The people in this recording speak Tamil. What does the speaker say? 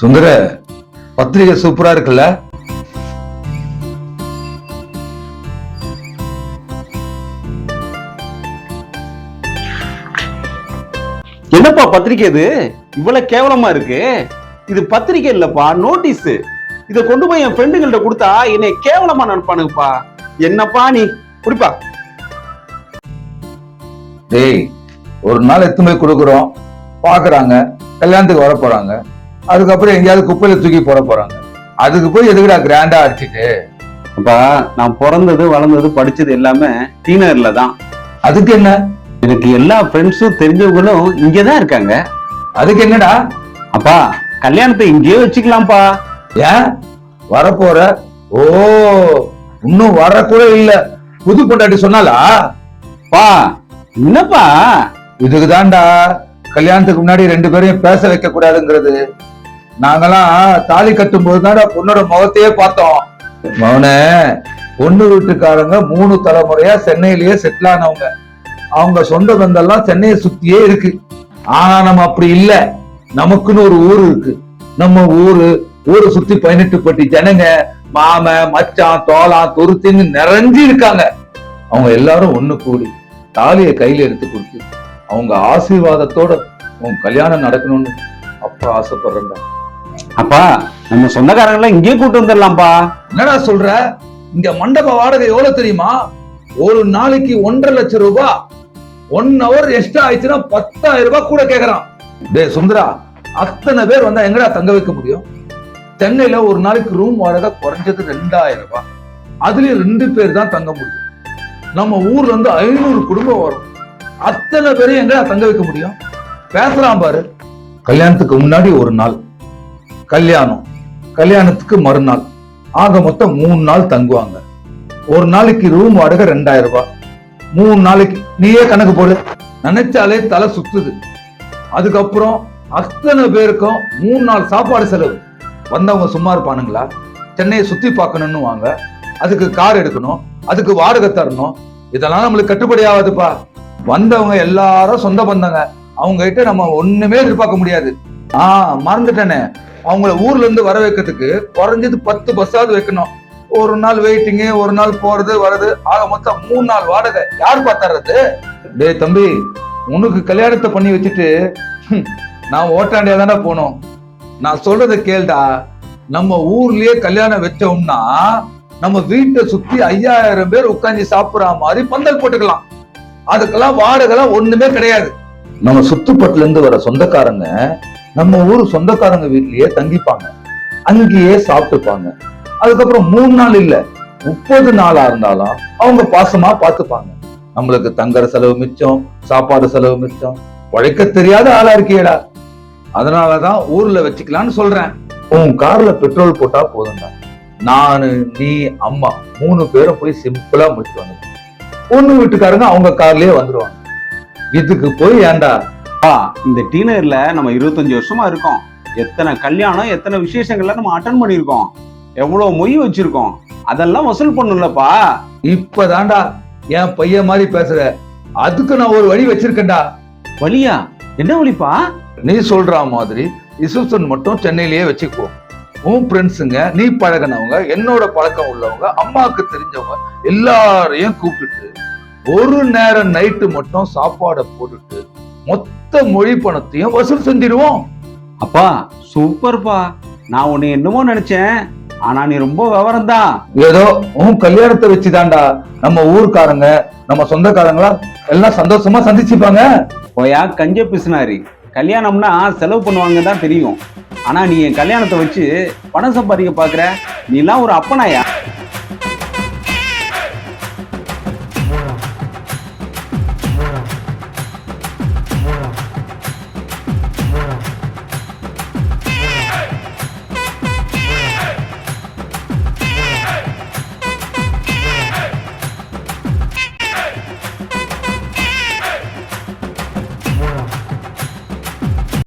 சுந்தர பத்திரிகை சூப்பரா இருக்குல்ல? என்னப்பா பத்திரிக்கை இது? இவ்வளவு கேவலமா இருக்கு. இது பத்திரிக்கை இல்லப்பா நோட்டீஸ். இத கொண்டு போய் என் ஃப்ரெண்டுங்கள்ட்ட கொடுத்தா என்னை கேவலமா நினைப்பானுங்கப்பா. என்னப்பா நீ? குடிப்பா. டேய் ஒரு நாள் எத்தனை கொடுக்குறோம். பாக்குறாங்க கல்யாணத்துக்கு வர போறாங்க அதுக்கப்புறம் எங்கேயாவது குப்பையில தூக்கி போட போறாங்க. அதுக்கு போய் எதுக்குடா கிராண்டா அடிச்சிட்டு? அப்பா நான் பிறந்தது வளர்ந்தது படிச்சது எல்லாமே டீனர்ல தான். அதுக்கு என்ன? எனக்கு எல்லா ஃப்ரெண்ட்ஸும் தெரிஞ்சவங்களும் இங்கதான் இருக்காங்க. அதுக்கு என்னடா? அப்பா கல்யாணத்தை இங்கேயே வச்சுக்கலாம்ப்பா. ஏன்? வரப்போற? ஓ இன்னும் வரக்கூட இல்ல. புது பொண்டாட்டி சொன்னாலா பா என்னப்பா? இதுக்குதான்டா கல்யாணத்துக்கு முன்னாடி ரெண்டு பேரையும் பேச வைக்க கூடாதுங்கிறது. நாங்கெல்லாம் தாலி கட்டும் போது பொண்ணோட முகத்தையே பார்த்தோம். மௌனே பொண்ணு வீட்டுக்காரங்க மூணு தலைமுறையா சென்னையிலேயே செட்டில் ஆனவங்க. அவங்க சொந்த பந்தெல்லாம் சென்னையை சுத்தியே இருக்கு. ஆனா நம்ம அப்படி இல்ல. நமக்குன்னு ஒரு ஊர் இருக்கு. நம்ம ஊரு ஊரை சுத்தி பதினெட்டு பட்டி ஜனங்க மாம மச்சான் தோளான் துருத்தின்னு நிறைஞ்சு இருக்காங்க. அவங்க எல்லாரும் ஒண்ணு கூடி தாலியை கையில எடுத்து கொடுத்து அவங்க ஆசீர்வாதத்தோட உன் கல்யாணம் நடக்கணும்னு அப்பா ஆசைப்படுறேன்டா. அப்பா நம்ம சொந்தக்காரங்களாம் இங்கேயே கூட்டு வந்துடலாம்ப்பா. என்னடா சொல்ற? இங்க மண்டப வாடகை எவ்வளவு தெரியுமா? ஒரு நாளைக்கு ஒன்றரை லட்சம் ரூபாய் ஒன் ஹவர் எக்ஸ்ட்ரா ஆயிடுச்சுன்னா பத்தாயிரம் ரூபாய் கூட கேக்குறான். டே சுந்தரா அத்தனை பேர் வந்தா எங்கடா தங்க வைக்க முடியும்? சென்னையில ஒரு நாளைக்கு ரூம் வாடகை குறைஞ்சது ரெண்டாயிரம் ரூபாய். அதுலயும் ரெண்டு பேர் தான் தங்க முடியும். நம்ம ஊர்ல இருந்து ஐநூறு குடும்பம் வரும். அத்தனை பேரையும் எங்கடா தங்க வைக்க முடியும்? பேசலாம் பாரு. கல்யாணத்துக்கு முன்னாடி ஒரு நாள். கல்யாணம். கல்யாணத்துக்கு மறுநாள். ஆக மொத்தம் மூணு நாள் தங்குவாங்க. ஒரு நாளைக்கு ரூம் வாடகை ரெண்டாயிரம் ரூபாய். மூணு நாளைக்கு நீயே கணக்கு போடு. நினைச்சாலே தலை சுத்துது. அதுக்கப்புறம் அத்தனை பேருக்கும் மூணு நாள் சாப்பாடு செலவு. வந்தவங்க சும்மா இருப்பானுங்களா? சென்னையை சுத்தி பார்க்கணும்னு வாங்க. அதுக்கு கார் எடுக்கணும். அதுக்கு வாடகை தரணும். இதெல்லாம் நம்மளுக்கு கட்டுப்படி ஆகாதுப்பா. வந்தவங்க எல்லாரும் சொந்த பந்தங்க. அவங்க கிட்ட நம்ம ஒண்ணுமே எதிர்பார்க்க முடியாது. ஆ மறந்துட்டேனே. அவங்கள ஊர்ல இருந்து வர வைக்கிறதுக்கு குறைஞ்சது பத்து பஸ்ஸாவது வைக்கணும். ஒரு நாள் வெயிட்டிங்கு ஒரு நாள் போறது வர்றது ஆக மொத்தம் மூணு நாள் வாடகை. யார் பார்த்தறது? டேய் தம்பி உனக்கு கல்யாணத்தை பண்ணி வச்சுட்டு நான் ஓட்டாண்டியா தானே போனோம். நான் சொல்றத கேள்டா. நம்ம ஊர்லயே கல்யாணம் வச்சோம்னா நம்ம வீட்டை சுத்தி ஐயாயிரம் பேர் உட்காந்து சாப்பிடுற மாதிரி பந்தல் போட்டுக்கலாம். அதுக்கெல்லாம் வாடகைலாம் ஒண்ணுமே கிடையாது. நம்ம சுத்துப்பட்டுல இருந்து வர சொந்தக்காரங்க நம்ம ஊர் சொந்தக்காரங்க வீட்லயே தங்கிப்பாங்க. அங்கேயே சாப்பிட்டுப்பாங்க. அதுக்கப்புறம் மூணு நாள் இல்ல முப்பது நாளா இருந்தாலும் அவங்க பாசமா பார்த்துப்பாங்க நம்மளுக்கு தங்குற செலவு மிச்சம் சாப்பாடு செலவு மிச்சம். உழைக்க தெரியாத ஆளா இருக்கியேடா. அதனாலதான் ஊர்ல வச்சுக்கலாம்னு சொல்றேன். உன் கார்ல பெட்ரோல் போட்டா போதும்டா. நானு நீ அம்மா மூணு பேரும் போய் சிம்பிளா முடிச்சு வந்துடும் பொண்ணு வீட்டுக்காரங்க அவங்க கார்லயே வந்துருவாங்க. இதுக்கு போய் ஏன்டா அப்பா இந்த டீனர்ல நம்ம இருபத்தஞ்சு வருஷமா இருக்கோம். எத்தனை கல்யாணம் எத்தனை விசேஷங்கள்ல நம்ம அட்டன் பண்ணியிருக்கோம். எவ்வளவு மொய் வச்சிருக்கோம். அதெல்லாம் வசூல் பண்ணும்லப்பா. இப்பதான்டா என் பையன் மாதிரி பேசுற. அதுக்கு நான் ஒரு வழி வச்சிருக்கேன்டா. வலியா? என்ன வலிப்பா? நீ சொல்ற மாதிரி ரிசப்ஷன் மட்டும் சென்னையிலேயே வச்சுக்கோ. உன் ஃப்ரெண்ட்ஸுங்க நீ பழகினவங்க என்னோட பழக்கம் உள்ளவங்க அம்மாவுக்கு தெரிஞ்சவங்க எல்லாரையும் கூப்பிட்டுட்டு ஒரு நேரம் நைட்டு மட்டும் சாப்பாடை போட்டுட்டு மொத்த மொழி பணத்தையும் வசூல் செஞ்சிடுவோம். அப்பா சூப்பர்ப்பா நான் உன்னை என்னமோ நினைச்சேன். ஆனா நீ ரொம்ப விவரம் தான் ஏதோ உன் கல்யாணத்தை வச்சுதான்டா நம்ம ஊர்க்காரங்க நம்ம சொந்தக்காரங்களா எல்லாம் சந்தோஷமா சந்திச்சுப்பாங்க. போயா கஞ்ச பிசுனாரி? கல்யாணம்னா செலவு பண்ணுவாங்க தான் தெரியும். ஆனா நீ என் கல்யாணத்தை வச்சு பணம் சம்பாதிக்க பாக்குற? நீ எல்லாம் ஒரு அப்பனாயா?